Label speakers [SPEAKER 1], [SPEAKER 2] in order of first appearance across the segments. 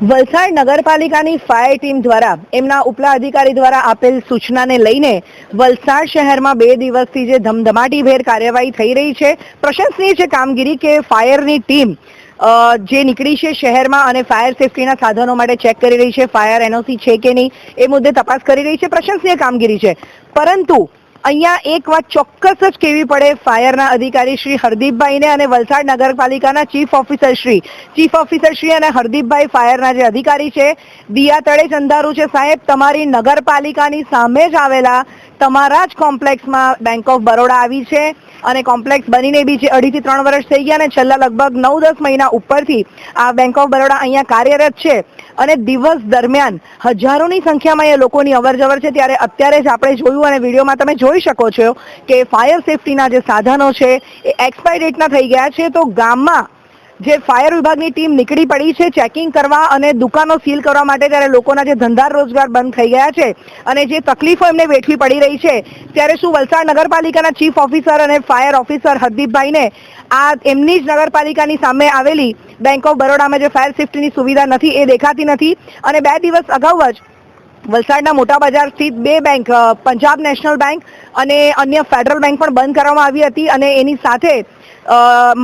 [SPEAKER 1] વલસાડ નગરપાલિકાની fire team દ્વારા એમના ઉપલા અધિકારી દ્વારા આપેલ સૂચનાને લઈને વલસાડ શહેરમાં બે દિવસથી જે ધમધમાટીભેર કાર્યવાહી થઈ રહી છે, પ્રશંસનીય છે કામગીરી કે ફાયરની ટીમ જે નીકળી છે શહેરમાં અને ફાયર સેફટીના સાધનો માટે ચેક કરી રહી છે, ફાયર એનઓસી છે કે નહીં એ મુદ્દે તપાસ કરી રહી છે, પ્રશંસનીય કામગીરી છે. પરંતુ અહીંયા એક વાત ચોક્કસ જ કહેવી પડે ફાયરના અધિકારી શ્રી હરદીપભાઈને અને વલસાડ નગરપાલિકાના chief officer Shri. Chief officer Shri અને હરદીપભાઈ ફાયરના જે અધિકારી છે દિયા તળે જ અંધારું છે. સાહેબ, તમારી નગરપાલિકાની સામે જ આવેલા તમારા જ કોમ્પ્લેક્સમાં બેંક ઓફ બરોડા આવી છે. અને કોમ્પ્લેક્સ બનીને બી જે અઢીથી ત્રણ વર્ષ થઈ ગયા અને છેલ્લા લગભગ નવ દસ મહિના ઉપરથી આ બેંક ઓફ બરોડા અહીંયા કાર્યરત છે. અને દિવસ દરમિયાન હજારોની સંખ્યામાં એ લોકોની અવર જવર છે. ત્યારે અત્યારે જ આપણે જોયું અને વિડીયોમાં તમે જોઈ શકો છો કે ફાયર સેફટીના જે સાધનો છે, એ એક્સપાયર ડેટના થઈ ગયા છે. તો ગામમાં જે ફાયર વિભાગની ટીમ નીકળી પડી છે ચેકિંગ કરવા અને દુકાનો સીલ કરવા માટે ત્યારે લોકોના જે ધંધા રોજગાર બંધ થઈ ગયા છે અને જે તકલીફો એમને વેઠવી પડી રહી છે, ત્યારે શું વલસાડ નગરપાલિકાના ચીફ ઓફિસર અને ફાયર ઓફિસર હરદીપભાઈને આ એમની જ નગરપાલિકાની સામે આવેલી બેંક ઓફ બરોડામાં જે ફાયર સેફ્ટીની સુવિધા નથી એ દેખાતી નથી અને બે દિવસ અગાઉ જ વલસાડના મોટા બજાર સ્થિત બે બેંક પંજાબ નેશનલ બેંક અને અન્ય ફેડરલ બેંક પણ બંધ કરવામાં આવી હતી અને એની સાથે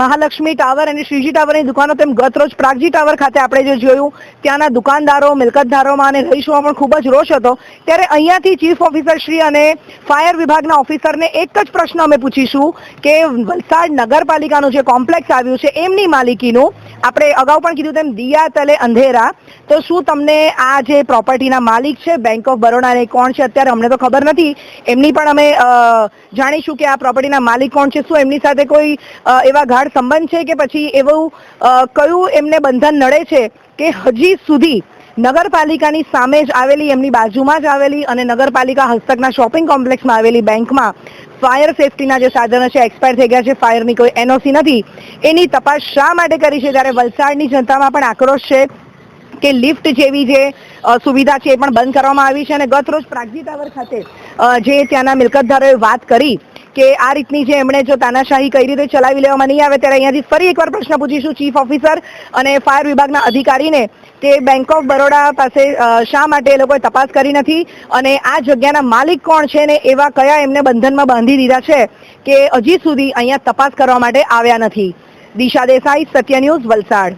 [SPEAKER 1] મહાલક્ષ્મી ટાવર અને શ્રીજી ટાવરની દુકાનો તેમ ગત રોજ પ્રાગજી ટાવર ખાતે આપણે જે જોયું, ત્યાંના દુકાનદારો મિલકતદારોમાં અને રહીશોમાં પણ ખૂબ જ રોષ હતો. ત્યારે અહીંયાથી ચીફ ઓફિસર શ્રી અને ફાયર વિભાગના ઓફિસરને એક જ પ્રશ્ન અમે પૂછીશું કે વલસાડ નગરપાલિકાનું જે કોમ્પ્લેક્સ આવ્યું છે, એમની માલિકીનું આપણે અગાઉ પણ કીધું તેમ દિયા તલે અંધેરા. તો શું તમને આ જે પ્રોપર્ટીના માલિક છે બેંક ઓફ બરોડાને કોણ છે અત્યારે અમને તો ખબર નથી. એમની પણ અમે જાણીશું કે આ પ્રોપર્ટીના માલિક કોણ છે. શું એમની સાથે કોઈ એવા ગાઢ સંબંધ છે કે પછી એવું કયું એમને બંધન નડે છે કે હજી સુધી નગરપાલિકાની સામે જ આવેલી, એમની બાજુમાં જ આવેલી અને નગરપાલિકા હસ્તકના શોપિંગ કોમ્પ્લેક્સમાં આવેલી બેંકમાં ફાયર સેફટીના જે સાધનો છે, એક્સપાયર થઈ ગયા છે, ફાયરની કોઈ એનઓસી નથી. એની તપાસ શા માટે કરી છે? ત્યારે વલસાડની જનતામાં પણ આક્રોશ છે કે લિફ્ટ જેવી જે સુવિધા છે એ પણ બંધ કરવામાં આવી છે અને ગત રોજ પ્રાગજી ટાવર ખાતે જે ત્યાંના મિલકતદારોએ વાત કરી કે આ રીતની જે એમણે જો તાનાશાહી કઈ રીતે ચલાવી લેવામાં નહીં આવે ત્યારે અહીંયાથી ફરી એકવાર પ્રશ્ન પૂછીશું ચીફ ઓફિસર અને ફાયર વિભાગના અધિકારીને કે બેંક ઓફ બરોડા પાસે શા માટે એ લોકોએ તપાસ કરી નથી અને આ જગ્યાના માલિક કોણ છે ને એવા કયા એમને બંધનમાં બાંધી દીધા છે કે હજી સુધી અહીંયા તપાસ કરવા માટે આવ્યા નથી. દિશા દેસાઈ, સત્ય ન્યૂઝ, વલસાડ.